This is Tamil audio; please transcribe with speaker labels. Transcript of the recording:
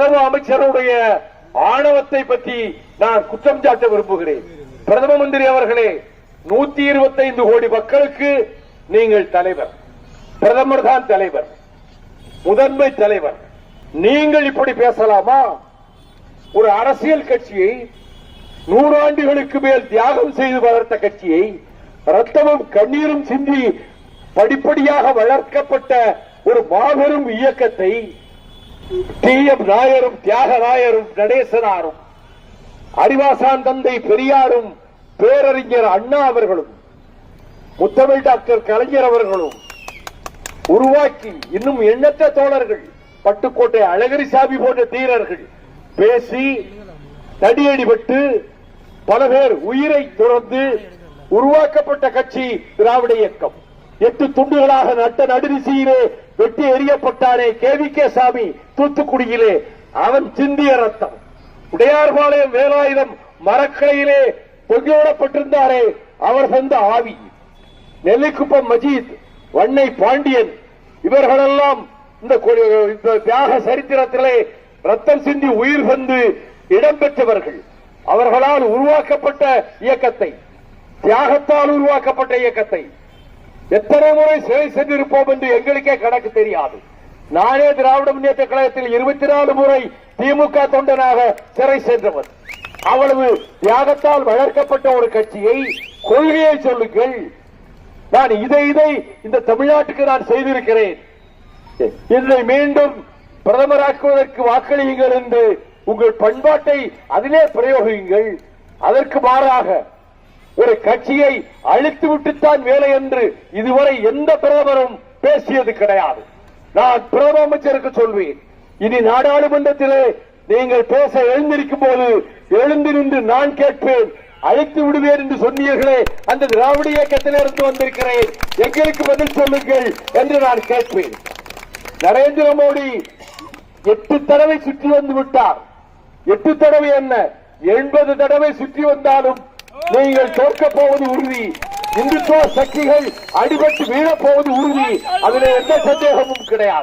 Speaker 1: பிரதம அமைச்சருடைய ஆணவத்தை பற்றி நான் குற்றம் சாட்ட விரும்புகிறேன். பிரதம மந்திரி அவர்களே நூத்தி இருபத்தி ஐந்து கோடி மக்களுக்கு நீங்கள் தலைவர். பிரதமர் தான் தலைவர். முதன்மை தலைவர். நீங்கள் இப்படி பேசலாமா? ஒரு அரசியல் கட்சியை நூறாண்டுகளுக்கு மேல் தியாகம் செய்து வளர்த்த கட்சியை ரத்தமும் கண்ணீரும் சிந்தி படிப்படியாக வளர்க்கப்பட்ட ஒரு மாபெரும் இயக்கத்தை டி எம் நாயரும் தியாகராயரும் நடேசனாரும் அறிவாசான் தந்தை பெரியாரும் பேரறிஞர் அண்ணா அவர்களும் முத்தமிழ் டாக்டர் கலைஞர் அவர்களும் உருவாக்கி இன்னும் எண்ணற்ற தோழர்கள் பட்டுக்கோட்டை அழகிரிசாமி போன்ற தீரர்கள் பேசி தடியடிபட்டு பல பேர் உயிரை துறந்து உருவாக்கப்பட்ட கட்சி திராவிட இயக்கம். எட்டு துண்டுகளாக நட்ட நடுநிசையிலே வெட்டி எறியப்பட்டானே கே வி கே சாமி தூத்துக்குடியிலே. அவன் சிந்திய ரத்தம். உடையார்பாளையம் வேலாயுதம் மரக்கலையிலே தொங்கிவிடப்பட்டிருந்தாரே அவர் சொந்த ஆவி. நெல்லிக்குப்பம் மஜீத் வண்ணை பாண்டியன் இவர்களெல்லாம் இந்த இந்த தியாக சரித்திரத்திலே ரத்தம் சிந்தி உயிர் வந்து இடம்பெற்றவர்கள் அவர்களால் உருவாக்கப்பட்ட இயக்கத்தை தியாகத்தால் உருவாக்கப்பட்ட இயக்கத்தை எத்தனை முறை சிறை சென்றிருப்போம் என்று எங்களுக்கே கணக்கு தெரியாது. நானே திராவிட முன்னேற்ற கழகத்தில் இருபத்தி நாலு முறை திமுக தொண்டனாக சிறை சென்றவர் அவ்வளவு தியாகத்தால் வளர்க்கப்பட்ட ஒரு கட்சியை கொள்கையை சொல்லுங்கள். நான் இதை இதை இந்த தமிழ்நாட்டுக்கு நான் செய்திருக்கிறேன். இதை மீண்டும் பிரதமராக்குவதற்கு வாக்களியுங்கள் என்று உங்கள் பண்பாட்டை அதிலே பிரயோகியுங்கள். அதற்கு மாறாக ஒரு கட்சியை அழித்து விட்டுத்தான் வேலை என்று இதுவரை எந்த பிரதமரும் பேசியது கிடையாது. நான் பிரதம அமைச்சருக்கு சொல்வேன் இனி நாடாளுமன்றத்திலே நீங்கள் பேச எழுந்திருக்கும் போது எழுந்து நின்று நான் கேட்பேன் அழைத்து விடுவேன் என்று சொன்னீர்களே அந்த திராவிட இயக்கத்திலிருந்து வந்திருக்கிறேன் எங்களுக்கு பதில் சொல்லுங்கள் என்று நான் கேட்பேன். நரேந்திர மோடி எட்டு தடவை சுற்றி வந்து விட்டார். எட்டு தடவை என்ன? எண்பது தடவை சுற்றி வந்தாலும் நீங்கள் தோற்கப் போவது உறுதி. இந்துத்துவ சக்திகள் அடிபட்டு வீழப் போவது உறுதி. அதில் எந்த சந்தேகமும் கிடையாது.